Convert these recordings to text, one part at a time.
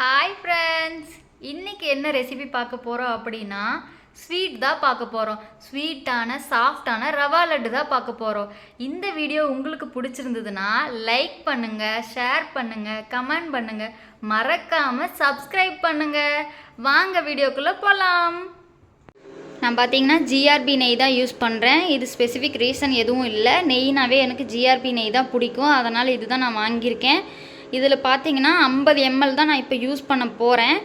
Hi friends இன்றைக்கி என்ன recipe பார்க்க போகிறோம் அப்படின்னா ஸ்வீட் தான் பார்க்க போகிறோம் ஸ்வீட்டான சாஃப்டான ரவா லட்டு தான் பார்க்க போகிறோம் இந்த வீடியோ உங்களுக்கு பிடிச்சிருந்ததுன்னா லைக் பண்ணுங்கள் ஷேர் பண்ணுங்கள் கமெண்ட் பண்ணுங்கள் மறக்காமல் சப்ஸ்கிரைப் பண்ணுங்கள் வாங்க வீடியோக்குள்ளே போகலாம் நான் பார்த்தீங்கன்னா ஜிஆர்பி நெய் தான் யூஸ் பண்ணுறேன் இது ஸ்பெசிஃபிக் ரீசன் எதுவும் இல்லை. நெய்னாவே எனக்கு ஜிஆர்பி நெய் தான் பிடிக்கும். அதனால் இது தான் நான் வாங்கியிருக்கேன். இதில் பார்த்தீங்கன்னா ஐம்பது எம்எல் தான் நான் இப்போ யூஸ் பண்ண போகிறேன்.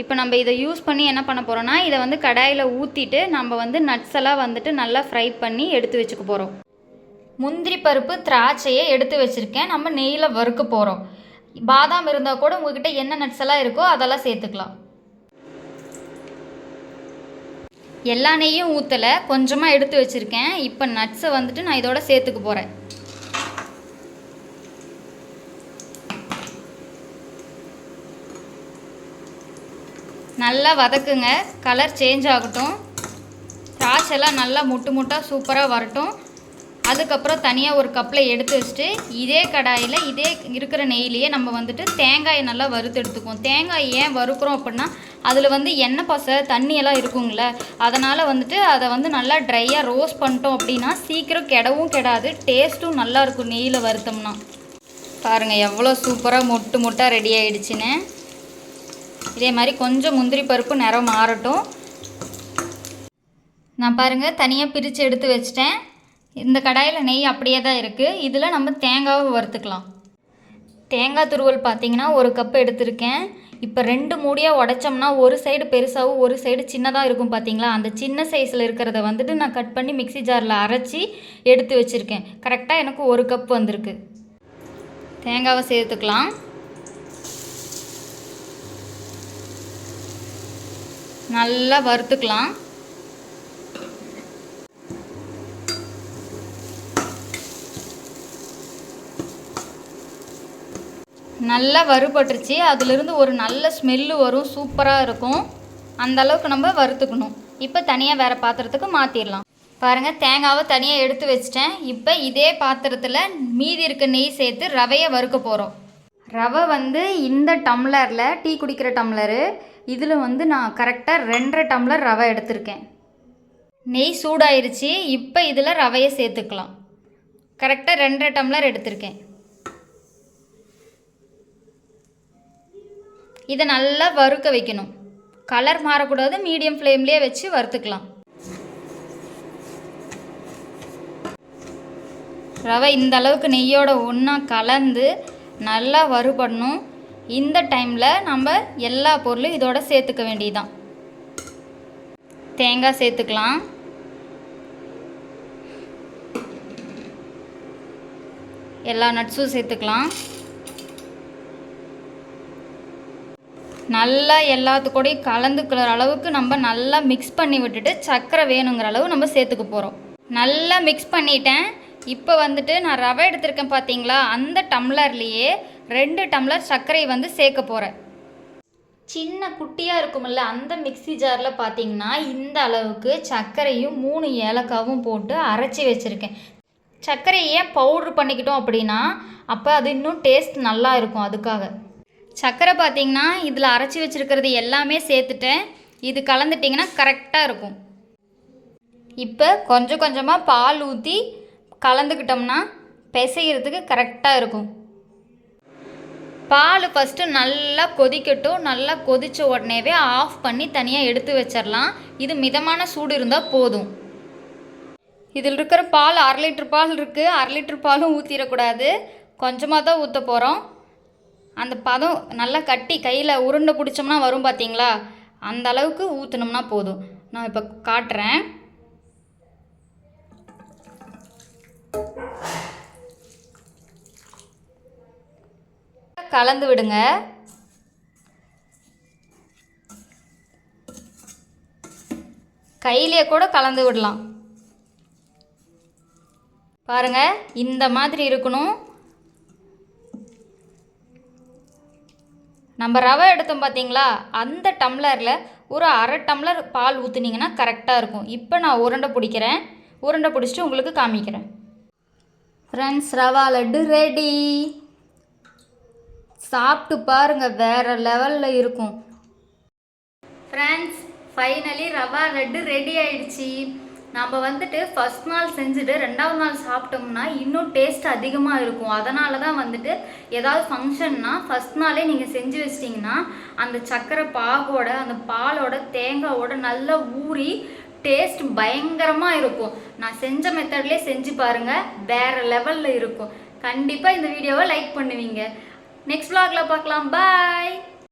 இப்போ நம்ம இதை யூஸ் பண்ணி என்ன பண்ண போகிறோன்னா இதை வந்து கடாயில் ஊற்றிட்டு நம்ம வந்து நட்ஸ் எல்லாம் வந்துட்டு நல்லா ஃப்ரை பண்ணி எடுத்து வச்சுக்க போகிறோம். முந்திரி பருப்பு திராட்சையை எடுத்து வச்சுருக்கேன். நம்ம நெய்யில் வறுக்க போகிறோம். பாதாம் இருந்தால் கூட உங்ககிட்ட என்ன நட்ஸ் எல்லாம் இருக்கோ அதெல்லாம் சேர்த்துக்கலாம். எல்லா நெய்யும் ஊற்றலை கொஞ்சமாக எடுத்து வச்சுருக்கேன். இப்போ நட்ஸை வந்துட்டு நான் இதோட சேர்த்துக்க போகிறேன். நல்லா வதக்குங்க. கலர் சேஞ்ச் ஆகட்டும். திராட்சைலாம் நல்லா முட்டு முட்டாக சூப்பராக வரட்டும். அதுக்கப்புறம் தனியாக ஒரு கப்பில் எடுத்து வச்சுட்டு இதே கடாயில் இதே இருக்கிற நெய்லேயே நம்ம வந்துட்டு தேங்காயை நல்லா வறுத்து எடுத்துக்குவோம். தேங்காய் ஏன் வறுக்கிறோம் அப்படின்னா அதில் வந்து எண்ணெய் பசை தண்ணியெல்லாம் இருக்குங்கள அதனால் வந்துட்டு அதை வந்து நல்லா ட்ரையாக ரோஸ்ட் பண்ணிட்டோம் அப்படின்னா சீக்கிரம் கெடவும் கெடாது டேஸ்ட்டும் நல்லா இருக்கும் நெய்யில் வறுத்தோம்னா. பாருங்கள் எவ்வளோ சூப்பராக மொட்டு மொட்டாக ரெடி ஆகிடுச்சின்னு இதே மாதிரி கொஞ்சம் முந்திரி பருப்பு நிறம் மாறட்டும். நான் பாருங்கள் தனியாக பிரித்து எடுத்து வச்சிட்டேன். இந்த கடாயில் நெய் அப்படியே தான் இருக்குது இதில் நம்ம தேங்காவை வறுத்துக்கலாம். தேங்காய் துருவல் பார்த்தீங்கன்னா ஒரு கப் எடுத்திருக்கேன். இப்போ ரெண்டு மூடியாக உடைச்சோம்னா ஒரு சைடு பெருசாகவும் ஒரு சைடு சின்னதாக இருக்கும் பார்த்தீங்களா அந்த சின்ன சைஸில் இருக்கிறத வந்துட்டு நான் கட் பண்ணி மிக்ஸி ஜாரில் அரைச்சி எடுத்து வச்சுருக்கேன். கரெக்டாக எனக்கு ஒரு கப் வந்திருக்கு. தேங்காவை சேர்த்துக்கலாம். நல்லா வறுத்துக்கலாம். நல்லா வறுபட்டுருச்சு. அதிலிருந்து ஒரு நல்ல ஸ்மெல்லு வரும் சூப்பராக இருக்கும். அந்த அளவுக்கு நம்ம வறுத்துக்கணும். இப்போ தனியாக வேறு பாத்திரத்துக்கு மாற்றிடலாம் பாருங்கள் தேங்காவை தனியாக எடுத்து வச்சிட்டேன். இப்போ இதே பாத்திரத்தில் மீதி இருக்க நெய் சேர்த்து ரவையை வறுக்க போகிறோம் ரவை வந்து இந்த டம்ளரில் டீ குடிக்கிற டம்ளரு இதில் வந்து நான் கரெக்டாக ரெண்டரை டம்ளர் ரவை எடுத்திருக்கேன். நெய் சூடாயிருச்சு இப்போ இதில் ரவையை சேர்த்துக்கலாம். கரெக்டாக ரெண்டரை டம்ளர் எடுத்திருக்கேன். இதை நல்லா வறுக்க வைக்கணும். கலர் மாறக்கூடாது மீடியம் ஃப்ளேம்லேயே வச்சு வறுத்துக்கலாம். ரவை இந்த அளவுக்கு நெய்யோட ஒன்றா கலந்து நல்லா வறுபடணும். இந்த டைமில் நம்ம எல்லா பொருளும் இதோட சேர்த்துக்க வேண்டியதுதான். தேங்காய் சேர்த்துக்கலாம். எல்லா நட்ஸும் சேர்த்துக்கலாம். நல்லா எல்லாத்துக்கூடையும் கலந்துக்கிற அளவுக்கு நம்ம நல்லா மிக்ஸ் பண்ணி விட்டுட்டு சர்க்கரை வேணுங்கிற அளவு நம்ம சேர்த்துக்க போகிறோம் நல்லா மிக்ஸ் பண்ணிட்டேன். இப்போ வந்துட்டு நான் ரவை எடுத்திருக்கேன் பார்த்தீங்களா அந்த டம்ளர்லேயே ரெண்டு டம்ளர் சர்க்கரை வந்து சேர்க்க போகிறேன் சின்ன குட்டியாக இருக்கும்ல அந்த மிக்ஸி ஜாரில் பார்த்தீங்கன்னா இந்த அளவுக்கு சர்க்கரையும் மூணு ஏலக்காவும் போட்டு அரைச்சி வச்சுருக்கேன். சர்க்கரையை ஏன் பவுட்ரு பண்ணிக்கிட்டோம் அப்படின்னா அப்போ அது இன்னும் டேஸ்ட் நல்லா இருக்கும் அதுக்காக. சர்க்கரை பார்த்தீங்கன்னா இதில் அரைச்சி வச்சுருக்கிறது எல்லாமே சேர்த்துட்டேன். இது கலந்துட்டிங்கன்னா கரெக்டாக இருக்கும். இப்போ கொஞ்சம் கொஞ்சமாக பால் ஊற்றி கலந்துக்கிட்டோம்னா பிசைகிறதுக்கு கரெக்டாக இருக்கும். பால் ஃபஸ்ட்டு நல்லா கொதிக்கட்டும் நல்லா கொதித்த உடனேவே ஆஃப் பண்ணி தனியாக எடுத்து வச்சிடலாம் இது மிதமான சூடு இருந்தால் போதும். இதில் இருக்கிற பால் அரை லிட்டர் பால் இருக்குது அரை லிட்டர் பாலும் ஊற்றிடக்கூடாது கொஞ்சமாக தான் ஊற்ற போகிறோம் அந்த பதம் நல்லா கட்டி கையில் உருண்டை பிடிச்சோம்னா வரும் பார்த்தீங்களா அந்த அளவுக்கு ஊற்றினோம்னா போதும். நான் இப்போ காட்டுறேன். கலந்து விடுங்க. கையிலே கூட கலந்து விடலாம். பாருங்க இந்த மாதிரி இருக்கணும். நம்ம ரவை எடுத்தோம் பார்த்தீங்களா அந்த டம்ளரில் ஒரு அரை டம்ளர் பால் ஊற்றுனீங்கன்னா கரெக்டாக இருக்கும். இப்போ நான் உருண்டை பிடிக்கிறேன். உருண்டை பிடிச்சிட்டு உங்களுக்கு காமிக்கிறேன். ஃப்ரெண்ட்ஸ் ரவா லட்டு ரெடி சாப்பிட்டு பாருங்க வேற லெவலில் இருக்கும். Friends finally rava laddu ready ஆயிடுச்சு. நம்ம வந்துட்டு ஃபர்ஸ்ட் நாள் செஞ்சுட்டு ரெண்டாவது நாள் சாப்பிட்டோம்னா இன்னும் டேஸ்ட் அதிகமாக இருக்கும். அதனால தான் வந்துட்டு ஏதாவது ஃபங்க்ஷன்னா ஃபர்ஸ்ட் நாளே நீங்கள் செஞ்சு வச்சிட்டிங்கன்னா அந்த சக்கரை பாகோட அந்த பாலோட தேங்காவோட நல்லா ஊறி டேஸ்ட் பயங்கரமாக இருக்கும். நான் செஞ்ச மெத்தட்லேயே செஞ்சு பாருங்கள் வேற லெவலில் இருக்கும். கண்டிப்பாக இந்த வீடியோவை லைக் பண்ணுவீங்க. நெக்ஸ்ட் vlogல பார்க்கலாம் பாய்